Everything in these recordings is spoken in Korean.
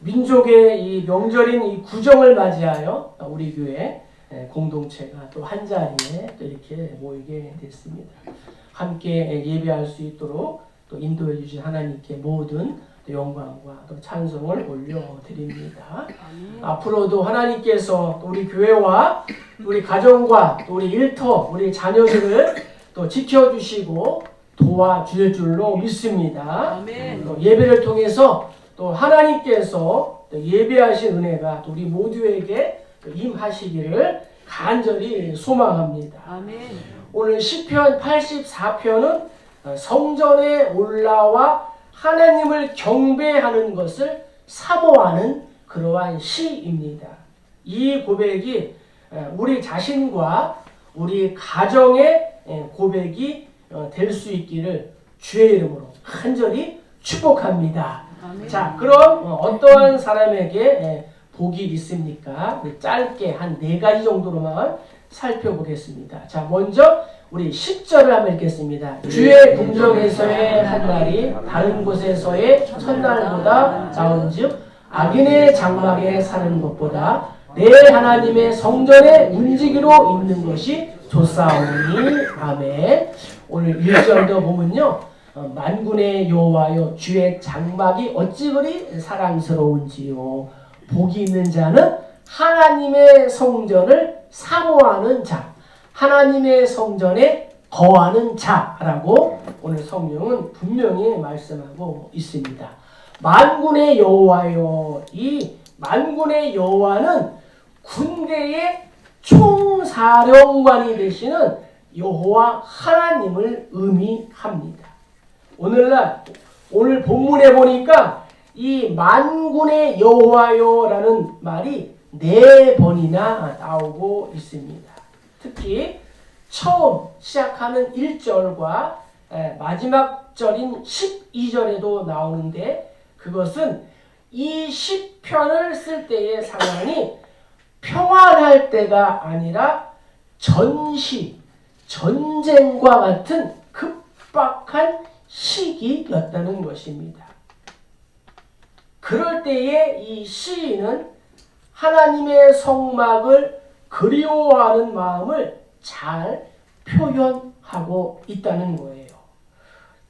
민족의 이 명절인 이 구정을 맞이하여 우리 교회 예, 공동체가 또 한 자리에 또 이렇게 모이게 됐습니다. 함께 예배할 수 있도록 또 인도해 주신 하나님께 모든 또 영광과 또 찬송을 올려드립니다. 앞으로도 하나님께서 또 우리 교회와 우리 가정과 또 우리 일터, 우리 자녀들을 또 지켜주시고 도와줄 줄로 믿습니다. 예배를 통해서 또 하나님께서 또 예배하신 은혜가 또 우리 모두에게 또 임하시기를 간절히 소망합니다. 아멘. 오늘 시편 84편은 어, 성전에 올라와 하나님을 경배하는 것을 사모하는 그러한 시입니다. 이 고백이 어, 우리 자신과 우리 가정의 예, 고백이 어, 될수 있기를 주의 이름으로 간절히 축복합니다. 자, 그럼 어, 어떠한 사람에게 예, 복이 있습니까? 우리 짧게 한 네 가지 정도로만 살펴보겠습니다. 자, 먼저 우리 10절을 한번 읽겠습니다. 주의 궁정에서의 한 날이 다른 곳에서의 첫날보다 나은즉 악인의 장막에 사는 것보다 내 하나님의 성전에 움직이로 있는 것이 좋사오니 아멘. 오늘 1절도 보면요. 어, 만군의 여호와여 주의 장막이 어찌 그리 사랑스러운지요 복이 있는 자는 하나님의 성전을 사모하는 자 하나님의 성전에 거하는 자라고 오늘 성령은 분명히 말씀하고 있습니다. 만군의 여호와여 이 만군의 여호와는 군대의 총사령관이 되시는 여호와 하나님을 의미합니다. 오늘날 오늘 본문에 보니까 이 만군의 여호와여라는 말이 네 번이나 나오고 있습니다. 특히 처음 시작하는 1절과 마지막 절인 12절에도 나오는데 그것은 이 시편을 쓸 때의 상황이 평안할 때가 아니라 전시, 전쟁과 같은 급박한 시기였다는 것입니다. 그럴 때에 이 시인은 하나님의 성막을 그리워하는 마음을 잘 표현하고 있다는 거예요.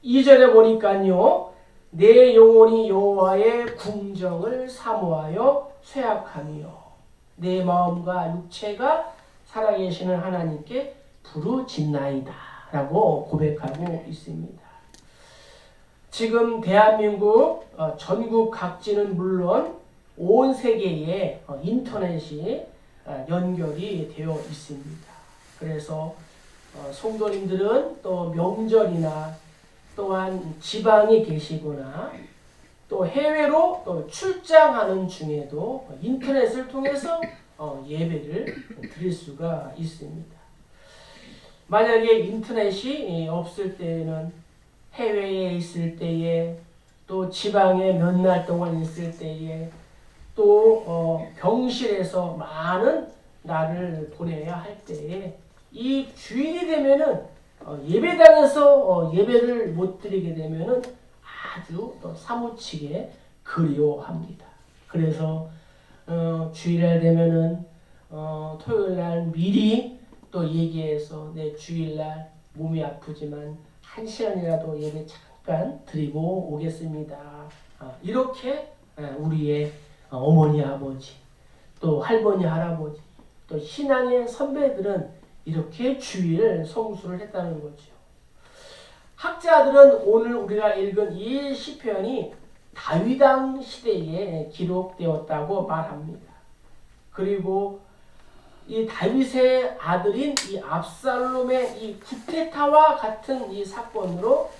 2절에 보니까요. 내 영혼이 여호와의 궁정을 사모하여 쇠약하며 내 마음과 육체가 살아계시는 하나님께 부르짖나이다 라고 고백하고 있습니다. 지금 대한민국 어, 전국 각지는 물론 온 세계에 어, 인터넷이 어, 연결이 되어 있습니다. 그래서 성도님들은 또 명절이나 또한 지방에 계시거나 또 해외로 또 출장하는 중에도 인터넷을 통해서 예배를 드릴 수가 있습니다. 만약에 인터넷이 없을 때는 해외에 있을 때에 또 지방에 몇 날 동안 있을 때에 또 어, 병실에서 많은 날을 보내야 할 때에 이 주일이 되면은 어, 예배당에서 어, 예배를 못 드리게 되면은 아주 또 사무치게 그리워합니다. 그래서 어, 주일날 되면은 어, 토요일날 미리 또 얘기해서 내 주일날 몸이 아프지만 한 시간이라도 예배 잠깐 드리고 오겠습니다. 아, 이렇게 우리의 어머니 아버지 또 할머니 할아버지 또 신앙의 선배들은 이렇게 주일을 성수를 했다는 거죠. 학자들은 오늘 우리가 읽은 이 시편이 다윗왕 시대에 기록되었다고 말합니다. 그리고 이 다윗의 아들인 이 압살롬의 이 쿠데타와 같은 이 사건으로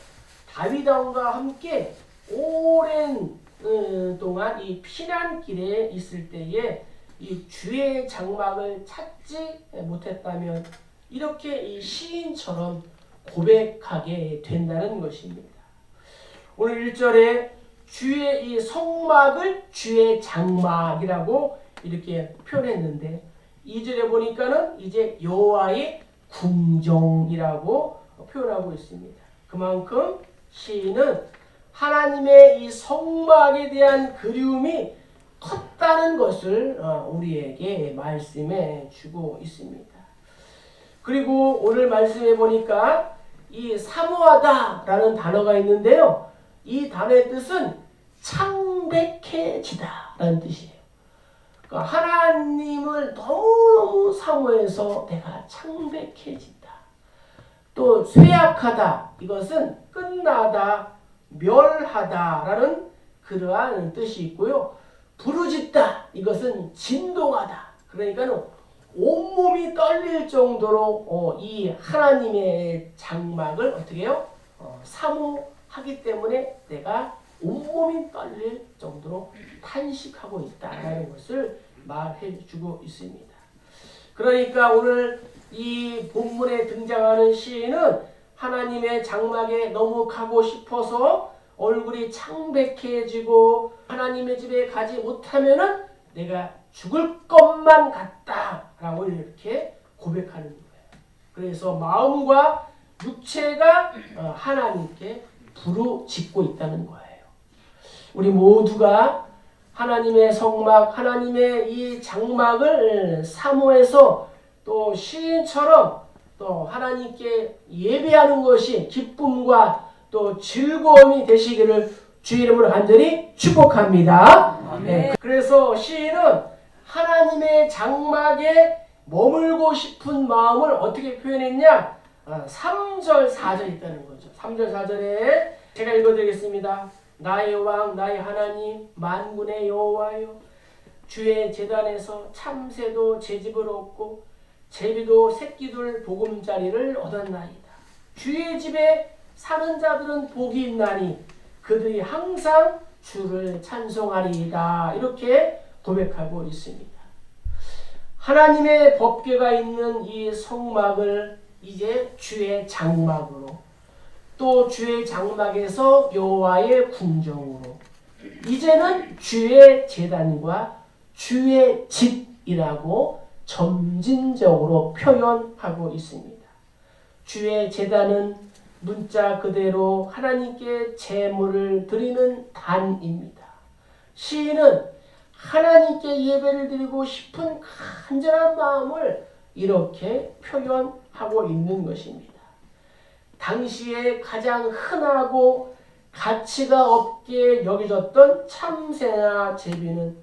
다윗 왕과 함께 오랜 어, 동안 이 피난길에 있을 때에 이 주의 장막을 찾지 못했다면 이렇게 이 시인처럼 고백하게 된다는 것입니다. 오늘 1절에 주의 이 성막을 주의 장막이라고 이렇게 표현했는데 2절에 보니까는 이제 여호와의 궁정이라고 표현하고 있습니다. 그만큼 시인은 하나님의 이 성막에 대한 그리움이 컸다는 것을 어, 우리에게 말씀해 주고 있습니다. 그리고 오늘 말씀해 보니까 이 사모하다라는 단어가 있는데요. 이 단어의 뜻은 창백해지다라는 뜻이에요. 그러니까 하나님을 너무너무 사모해서 내가 창백해진다. 또 쇠약하다. 이것은 끝나다, 멸하다라는 그러한 뜻이 있고요. 부르짖다. 이것은 진동하다. 그러니까는 온몸이 떨릴 정도로 어, 이 하나님의 장막을 어떻게 해요? 어, 사모하기 때문에 내가 온몸이 떨릴 정도로 탄식하고 있다라는 것을 말해 주고 있습니다. 그러니까 오늘 이 본문에 등장하는 시인은 하나님의 장막에 너무 가고 싶어서 얼굴이 창백해지고 하나님의 집에 가지 못하면은 내가 죽을 것만 같다라고 이렇게 고백하는 거예요. 그래서 마음과 육체가 어, 하나님께 부르짖고 있다는 거예요. 우리 모두가 하나님의 성막, 하나님의 이 장막을 사모해서 또 시인처럼 또 하나님께 예배하는 것이 기쁨과 또 즐거움이 되시기를 주 이름으로 간절히 축복합니다. 네, 그래서 시인은 하나님의 장막에 머물고 싶은 마음을 어떻게 표현했냐? 아, 3절, 4절 있다는 거죠. 3절, 4절에 제가 읽어드리겠습니다. 나의 왕, 나의 하나님, 만군의 여호와여, 주의 재단에서 참새도 제 집을 얻고 제비도 새끼들 보금자리를 얻었나이다. 주의 집에 사는 자들은 복이 있나니 그들이 항상 주를 찬송하리이다. 이렇게 고백하고 있습니다. 하나님의 법궤가 있는 이 성막을 이제 주의 장막으로 또 주의 장막에서 여호와의 궁정으로 이제는 주의 재단과 주의 집이라고 점진적으로 표현하고 있습니다. 주의 재단은 문자 그대로 하나님께 제물을 드리는 단입니다. 시인은 하나님께 예배를 드리고 싶은 간절한 마음을 이렇게 표현하고 있는 것입니다. 당시에 가장 흔하고 가치가 없게 여겨졌던 참새나 제비는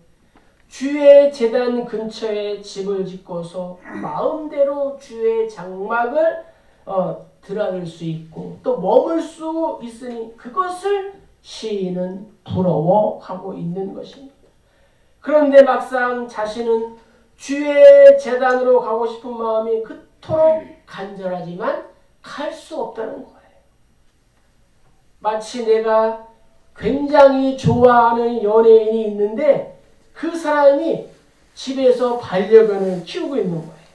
주의 재단 근처에 집을 짓고서 마음대로 주의 장막을 어, 드러낼 수 있고 또 머물 수 있으니 그것을 시인은 부러워하고 있는 것입니다. 그런데 막상 자신은 주의 재단으로 가고 싶은 마음이 그토록 간절하지만 갈수 없다는 거예요. 마치 내가 굉장히 좋아하는 연예인이 있는데 그 사람이 집에서 반려견을 키우고 있는 거예요.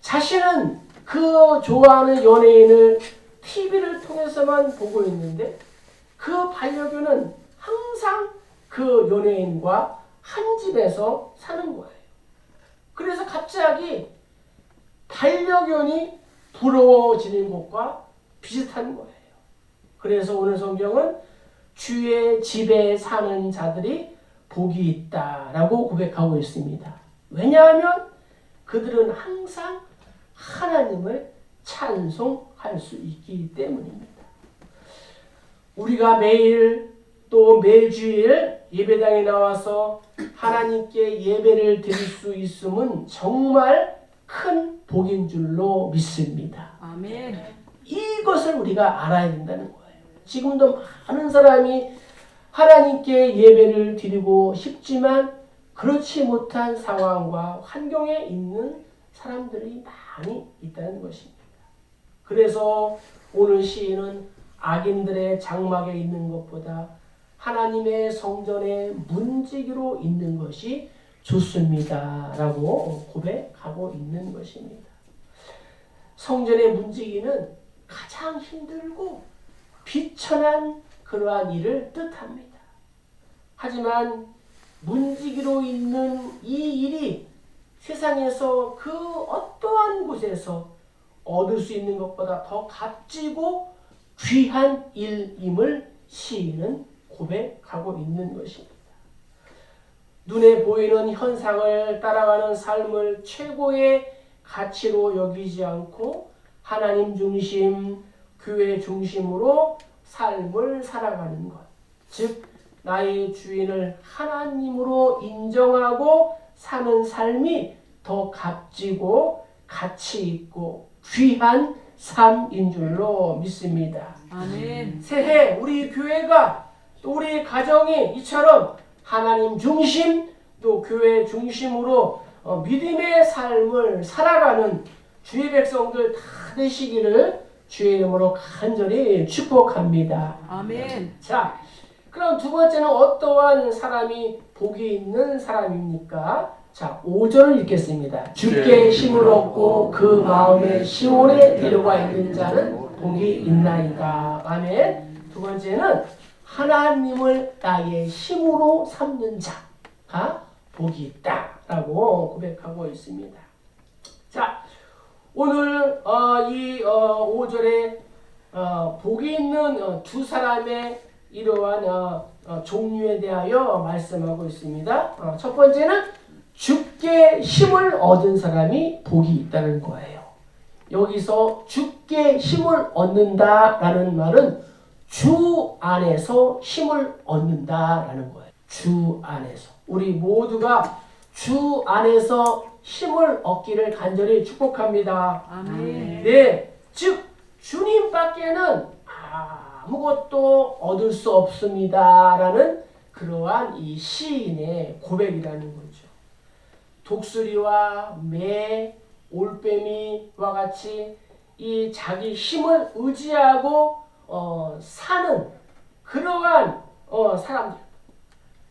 자신은 그 좋아하는 연예인을 TV를 통해서만 보고 있는데 그 반려견은 항상 그 연예인과 한 집에서 사는 거예요. 그래서 갑자기 반려견이 부러워지는 것과 비슷한 거예요. 그래서 오늘 성경은 주의 집에 사는 자들이 복이 있다라고 고백하고 있습니다. 왜냐하면 그들은 항상 하나님을 찬송할 수 있기 때문입니다. 우리가 매일 또 매주일 예배당에 나와서 하나님께 예배를 드릴 수 있음은 정말 큰 복인 줄로 믿습니다. 아멘. 이것을 우리가 알아야 된다는 거예요. 지금도 많은 사람이 하나님께 예배를 드리고 싶지만 그렇지 못한 상황과 환경에 있는 사람들이 많이 있다는 것입니다. 그래서 오늘 시인은 악인들의 장막에 있는 것보다 하나님의 성전에 문지기로 있는 것이 좋습니다. 라고 고백하고 있는 것입니다. 성전의 문지기는 가장 힘들고 비천한 그러한 일을 뜻합니다. 하지만 문지기로 있는 이 일이 세상에서 그 어떠한 곳에서 얻을 수 있는 것보다 더 값지고 귀한 일임을 시인은 고백하고 있는 것입니다. 눈에 보이는 현상을 따라가는 삶을 최고의 가치로 여기지 않고 하나님 중심, 교회 중심으로 삶을 살아가는 것. 즉, 나의 주인을 하나님으로 인정하고 사는 삶이 더 값지고 가치 있고 귀한 삶인 줄로 믿습니다. 아멘. 새해 우리 교회가 또 우리 가정이 이처럼 하나님 중심 또 교회 중심으로 어, 믿음의 삶을 살아가는 주의 백성들 다 되시기를 주의 이름으로 간절히 축복합니다. 아멘. 자, 그럼 두 번째는 어떠한 사람이 복이 있는 사람입니까? 자, 5절을 읽겠습니다. 주께 힘을 얻고 그 마음에 시온에 데려가 있는 자는 복이 있나이다. 아멘. 두 번째는 하나님을 나의 힘으로 삼는 자가 복이 있다라고 고백하고 있습니다. 자, 오늘 어, 이 어, 5절에 어, 복이 있는 어, 두 사람의 이러한 어, 어, 종류에 대하여 말씀하고 있습니다. 어, 첫 번째는 주께 힘을 얻은 사람이 복이 있다는 거예요. 여기서 주께 힘을 얻는다라는 말은 주 안에서 힘을 얻는다라는 거예요. 주 안에서 우리 모두가 주 안에서 힘을 얻기를 간절히 축복합니다. 아멘. 네, 즉 주님 밖에는 아무것도 얻을 수 없습니다 라는 그러한 이 시인의 고백이라는 거죠. 독수리와 매, 올빼미와 같이 이 자기 힘을 의지하고 어, 사는 그러한 어, 사람들,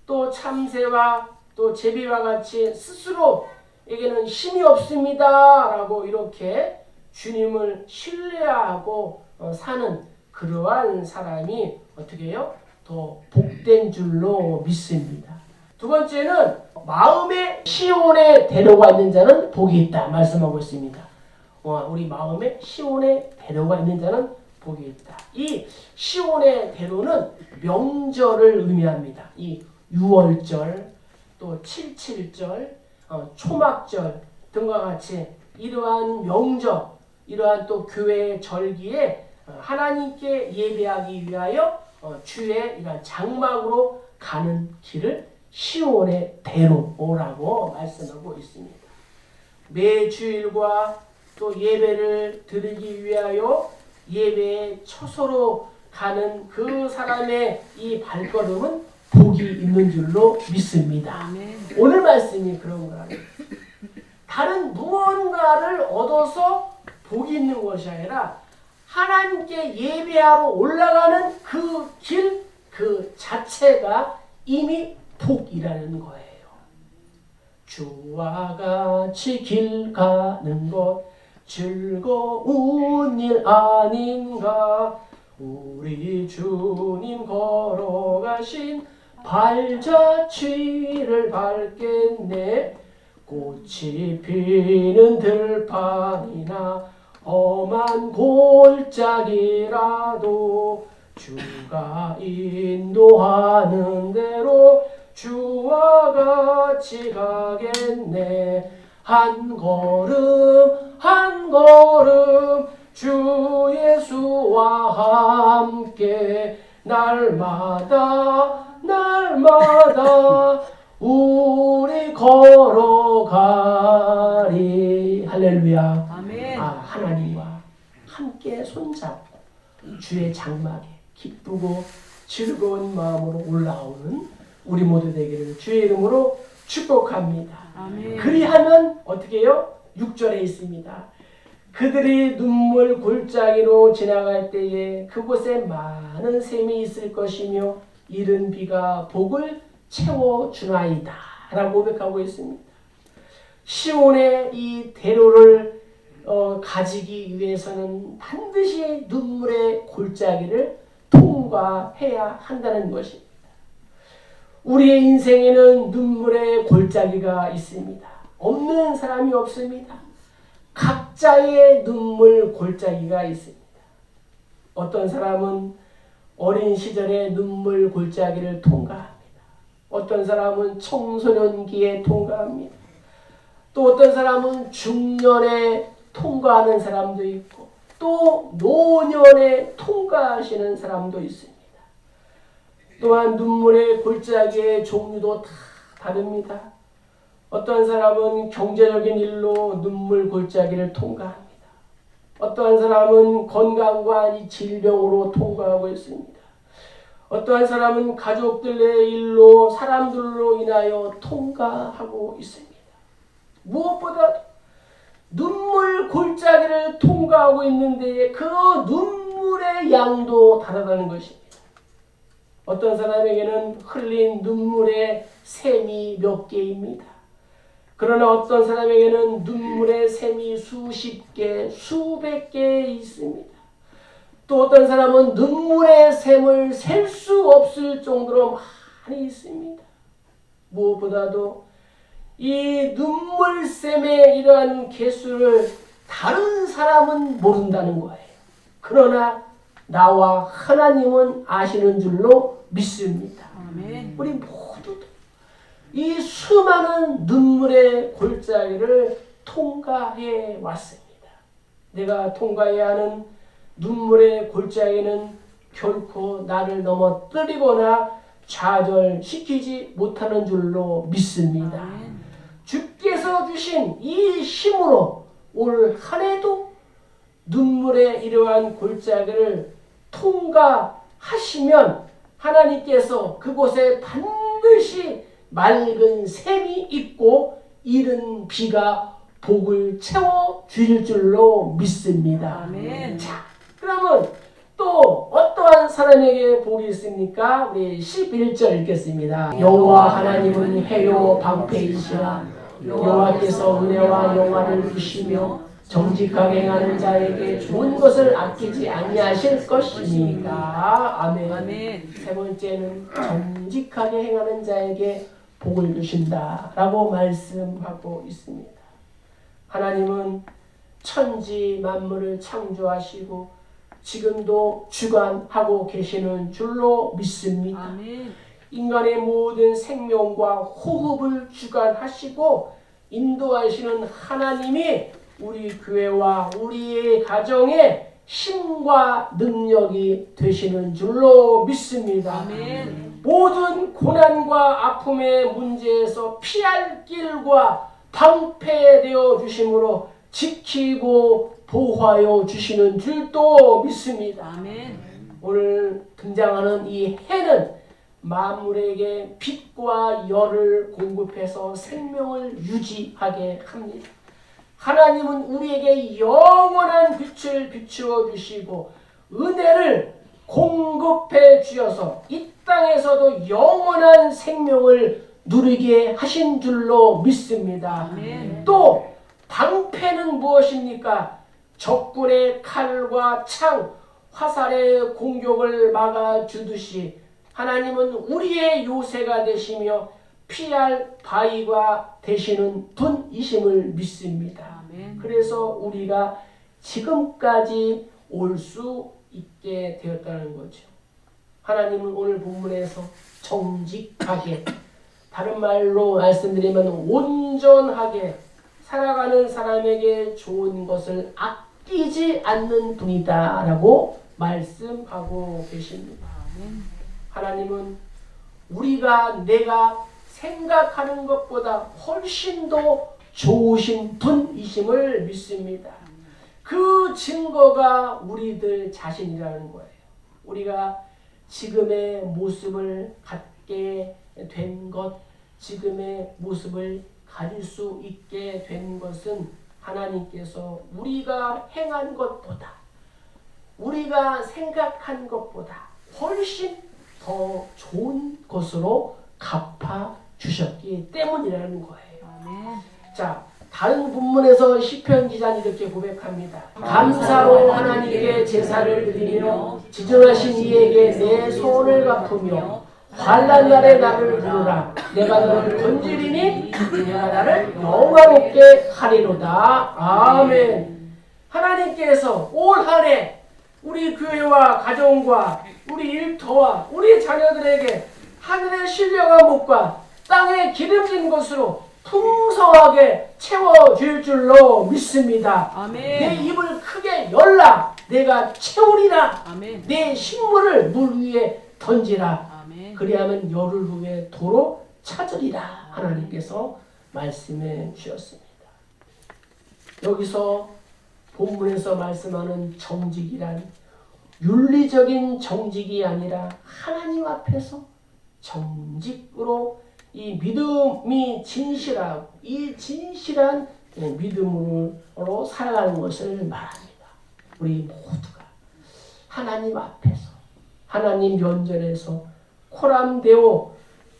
또 참새와 또 제비와 같이 스스로에게는 힘이 없습니다 라고 이렇게 주님을 신뢰하고 어, 사는 그러한 사람이 어떻게 해요? 더 복된 줄로 믿습니다. 두 번째는 마음의 시온에 데려가 있는 자는 복이 있다 말씀하고 있습니다. 어, 우리 마음의 시온에 데려가 있는 자는 복이 있다. 이 시온의 대로는 명절을 의미합니다. 이 유월절, 또 칠칠절, 어, 초막절 등과 같이 이러한 명절, 이러한 또 교회 절기에 어, 하나님께 예배하기 위하여 어, 주의 이러한 장막으로 가는 길을 시온의 대로라고 말씀하고 있습니다. 매 주일과 또 예배를 드리기 위하여 예배의 처소로 가는 그 사람의 이 발걸음은 복이 있는 줄로 믿습니다. 오늘 말씀이 그런 거라는 다른 무언가를 얻어서 복이 있는 것이 아니라 하나님께 예배하러 올라가는 그 길 그 자체가 이미 복이라는 거예요. 주와 같이 길 가는 것 즐거운 일 아닌가? 우리 주님 걸어가신 발자취를 밟겠네. 꽃이 피는 들판이나 험한 골짜기라도 주가 인도하는 대로 주와 같이 가겠네. 한 걸음 한 걸음 주 예수와 함께 날마다 날마다 우리 걸어가리 할렐루야 아멘. 아, 하나님과 함께 손잡고 주의 장막에 기쁘고 즐거운 마음으로 올라오는 우리 모두 되기를 주의 이름으로 축복합니다. 아멘. 그리하면 어떻게 해요? 6절에 있습니다. 그들이 눈물 골짜기로 지나갈 때에 그곳에 많은 샘이 있을 것이며 이른 비가 복을 채워 주나이다 라고 고백하고 있습니다. 시온의 이 대로를 어, 가지기 위해서는 반드시 눈물의 골짜기를 통과해야 한다는 것입니다. 우리의 인생에는 눈물의 골짜기가 있습니다. 없는 사람이 없습니다. 각자의 눈물 골짜기가 있습니다. 어떤 사람은 어린 시절에 눈물 골짜기를 통과합니다. 어떤 사람은 청소년기에 통과합니다. 또 어떤 사람은 중년에 통과하는 사람도 있고 또 노년에 통과하시는 사람도 있습니다. 또한 눈물의 골짜기의 종류도 다 다릅니다. 어떠한 사람은 경제적인 일로 눈물 골짜기를 통과합니다. 어떠한 사람은 건강과 이 질병으로 통과하고 있습니다. 어떠한 사람은 가족들의 일로 사람들로 인하여 통과하고 있습니다. 무엇보다 눈물 골짜기를 통과하고 있는데 그 눈물의 양도 다르다는 것입니다. 어떤 사람에게는 흘린 눈물의 셈이 몇 개입니다. 그러나 어떤 사람에게는 눈물의 셈이 수십 개, 수백 개 있습니다. 또 어떤 사람은 눈물의 셈을 셀 수 없을 정도로 많이 있습니다. 무엇보다도 이 눈물샘의 이러한 개수를 다른 사람은 모른다는 거예요. 그러나 나와 하나님은 아시는 줄로 믿습니다. 아멘. 우리 이 수많은 눈물의 골짜기를 통과해 왔습니다. 내가 통과해야 하는 눈물의 골짜기는 결코 나를 넘어뜨리거나 좌절시키지 못하는 줄로 믿습니다. 주께서 주신 이 힘으로 올 한 해도 눈물의 이러한 골짜기를 통과하시면 하나님께서 그곳에 반드시 맑은 샘이 있고 이른 비가 복을 채워 주실 줄로 믿습니다. 아멘. 자, 그러면 또 어떠한 사람에게 복이 있습니까? 우리 11절 읽겠습니다. 여호와 하나님은 해요 방패이시라 여호와께서 은혜와 영화를 주시며 정직하게 행하는 자에게 좋은 것을 아끼지 아니하실 것이니까 아멘. 아멘. 세 번째는 정직하게 행하는 자에게 복을 주신다라고 말씀하고 있습니다. 하나님은 천지 만물을 창조하시고 지금도 주관하고 계시는 줄로 믿습니다. 아멘. 인간의 모든 생명과 호흡을 주관하시고 인도하시는 하나님이 우리 교회와 우리의 가정에 힘과 능력이 되시는 줄로 믿습니다. 아멘. 모든 고난과 아픔의 문제에서 피할 길과 방패되어 주심으로 지키고 보호하여 주시는 줄도 믿습니다. 아멘. 오늘 등장하는 이 해는 만물에게 빛과 열을 공급해서 생명을 유지하게 합니다. 하나님은 우리에게 영원한 빛을 비추어 주시고 은혜를 공급해 주셔서 이 땅에서도 영원한 생명을 누리게 하신 줄로 믿습니다. 아멘. 또 방패는 무엇입니까? 적군의 칼과 창, 화살의 공격을 막아 주듯이 하나님은 우리의 요새가 되시며 피할 바위가 되시는 분이심을 믿습니다. 그래서 우리가 지금까지 올 수 있게 되었다는 거죠. 하나님은 오늘 본문에서 정직하게 다른 말로 말씀드리면 온전하게 살아가는 사람에게 좋은 것을 아끼지 않는 분이다라고 말씀하고 계십니다. 하나님은 우리가 내가 생각하는 것보다 훨씬 더 좋으신 분이심을 믿습니다. 그 증거가 우리들 자신이라는 거예요. 우리가 지금의 모습을 갖게 된 것, 지금의 모습을 가질 수 있게 된 것은 하나님께서 우리가 행한 것보다, 우리가 생각한 것보다 훨씬 더 좋은 것으로 갚아 주셨기 때문이라는 거예요. 자, 다른 본문에서 시편 기자는 이렇게 고백합니다. 감사로 하나님께 제사를 드리며 지존하신 이에게 내 소원을 갚으며 환난 날에 나를 부르라. 내가 너를 건지리니 내가 나를 영화롭게 하리로다. 아멘. 하나님께서 올 한해 우리 교회와 가정과 우리 일터와 우리 자녀들에게 하늘의 신령한 목과 땅의 기름진 것으로 풍성하게 채워질 줄로 믿습니다. 내 아멘. 입을 크게 열라 내가 채우리라 아멘. 내 식물을 물 위에 던지라 아멘. 그리하면 열흘 후에 도로 찾으리라 하나님께서 말씀해 주셨습니다. 여기서 본문에서 말씀하는 정직이란 윤리적인 정직이 아니라 하나님 앞에서 정직으로 이 믿음이 진실하고 이 진실한 믿음으로 살아가는 것을 말합니다. 우리 모두가 하나님 앞에서 하나님 면전에서 코람되어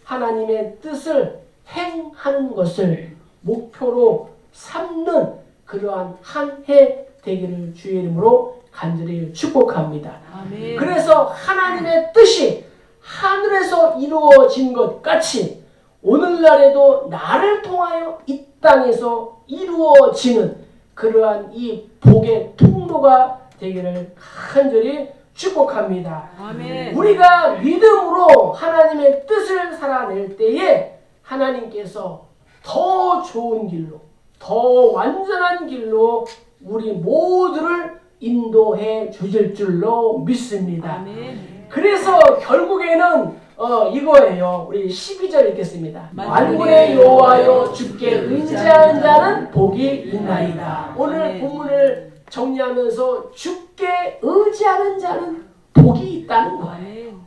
하나님의 뜻을 행하는 것을 목표로 삼는 그러한 한 해 되기를 주의 이름으로 간절히 축복합니다. 아멘. 그래서 하나님의 뜻이 하늘에서 이루어진 것 같이 오늘날에도 나를 통하여 이 땅에서 이루어지는 그러한 이 복의 통로가 되기를 간절히 축복합니다. 아멘. 우리가 믿음으로 하나님의 뜻을 살아낼 때에 하나님께서 더 좋은 길로, 더 완전한 길로 우리 모두를 인도해 주실 줄로 믿습니다. 아멘. 그래서 결국에는 어, 이거예요. 우리 12절 읽겠습니다. 만군의 여호와여 주께 의지하는 자는 복이 있나이다. 오늘 아멘. 본문을 정리하면서 주께 의지하는 자는 복이 있다는 거예요. 아멘.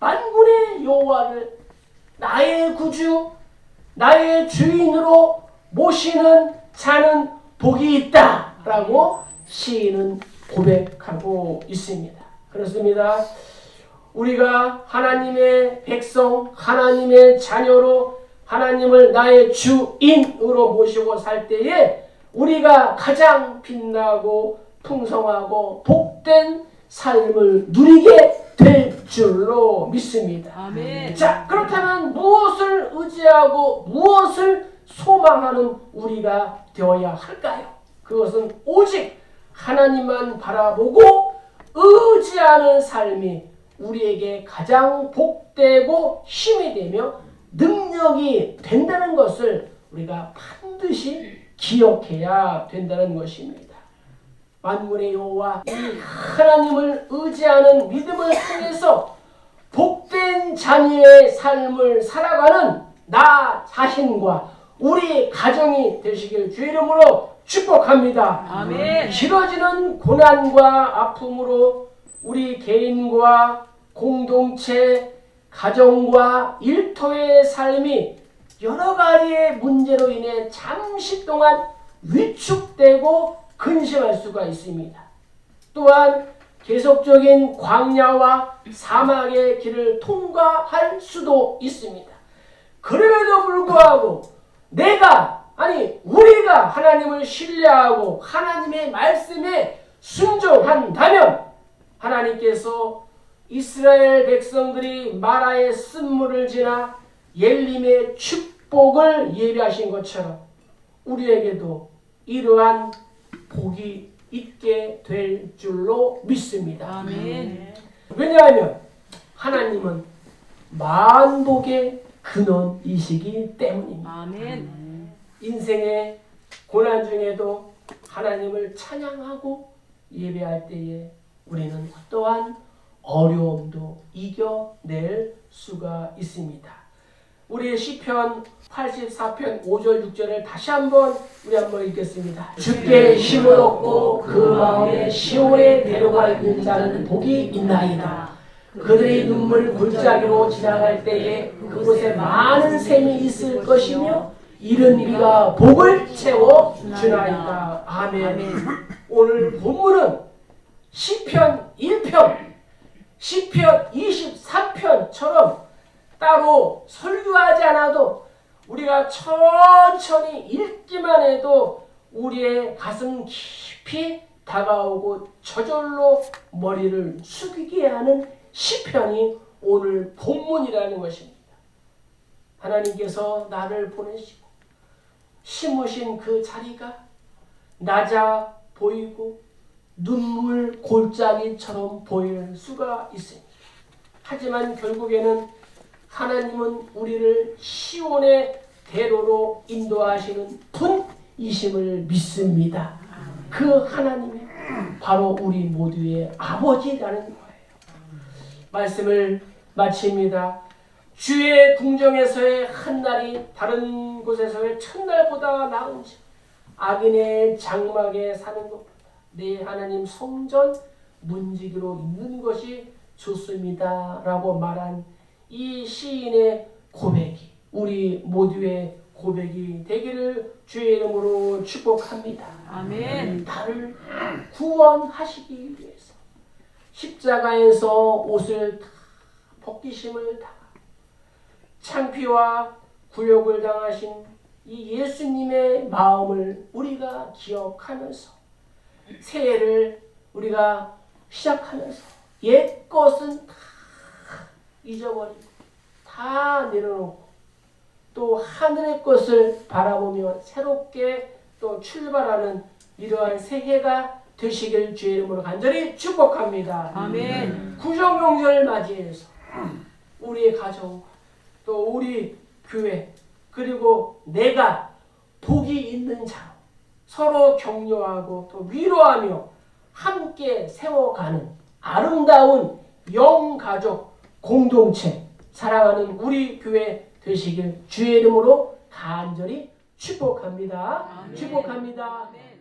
만군의 여호와를 나의 구주, 나의 주인으로 모시는 자는 복이 있다라고 시인은 고백하고 있습니다. 그렇습니다. 우리가 하나님의 백성, 하나님의 자녀로 하나님을 나의 주인으로 모시고 살 때에 우리가 가장 빛나고 풍성하고 복된 삶을 누리게 될 줄로 믿습니다. 아멘. 자, 그렇다면 무엇을 의지하고 무엇을 소망하는 우리가 되어야 할까요? 그것은 오직 하나님만 바라보고 의지하는 삶이 우리에게 가장 복되고 힘이 되며 능력이 된다는 것을 우리가 반드시 기억해야 된다는 것입니다. 만군의 여호와 이 하나님을 의지하는 믿음을 통해서 복된 자녀의 삶을 살아가는 나 자신과 우리 가정이 되시길 주 이름으로 축복합니다. 아멘. 길어지는 고난과 아픔으로 우리 개인과 공동체, 가정과 일터의 삶이 여러 가지의 문제로 인해 잠시 동안 위축되고 근심할 수가 있습니다. 또한 계속적인 광야와 사막의 길을 통과할 수도 있습니다. 그럼에도 불구하고 내가 아니 우리가 하나님을 신뢰하고 하나님의 말씀에 순종한다면 하나님께서 이스라엘 백성들이 마라의 쓴물을 지나 옐림의 축복을 예비하신 것처럼 우리에게도 이러한 복이 있게 될 줄로 믿습니다. 아멘. 왜냐하면 하나님은 만복의 근원이시기 때문입니다. 아멘. 인생의 고난 중에도 하나님을 찬양하고 예배할 때에 우리는 어떠한 어려움도 이겨낼 수가 있습니다. 우리 시편 84편 5절 6절을 다시 한번 우리 한번 읽겠습니다. 주께 힘을 얻고 그 마음에 시온에 데려갈 자는 복이 있나이다. 그들이 눈물 골짜기로 지나갈 때에 그곳에 많은 샘이 있을 것이며 이른 비가 복을 채워 주나이다. 아멘. 오늘 본문은 시편 1편, 시편 23편처럼 따로 설교하지 않아도 우리가 천천히 읽기만 해도 우리의 가슴 깊이 다가오고 저절로 머리를 숙이게 하는 시편이 오늘 본문이라는 것입니다. 하나님께서 나를 보내시고 심으신 그 자리가 낮아 보이고 눈물 골짜기처럼 보일 수가 있습니다. 하지만 결국에는 하나님은 우리를 시온의 대로로 인도하시는 분이심을 믿습니다. 그 하나님의 바로 우리 모두의 아버지라는 거예요. 말씀을 마칩니다. 주의 궁정에서의 한 날이 다른 곳에서의 첫날보다 나은지 악인의 장막에 사는 것보다 내 하나님 성전 문지기로 있는 것이 좋습니다 라고 말한 이 시인의 고백이 우리 모두의 고백이 되기를 주의 이름으로 축복합니다. 아멘. 나를 구원하시기 위해서 십자가에서 옷을 다 벗기심을 다 창피와 굴욕을 당하신 이 예수님의 마음을 우리가 기억하면서 새해를 우리가 시작하면서 옛 것은 다 잊어버리고 다 내려놓고 또 하늘의 것을 바라보며 새롭게 또 출발하는 이러한 새해가 되시길 주의 이름으로 간절히 축복합니다. 아멘. 구정 명절을 맞이해서 우리의 가정 또 우리 교회 그리고 내가 복이 있는 자로 서로 격려하고 또 위로하며 함께 세워가는 아름다운 영가족 공동체 사랑하는 우리 교회 되시길 주의 이름으로 간절히 축복합니다. 아멘. 축복합니다. 아멘.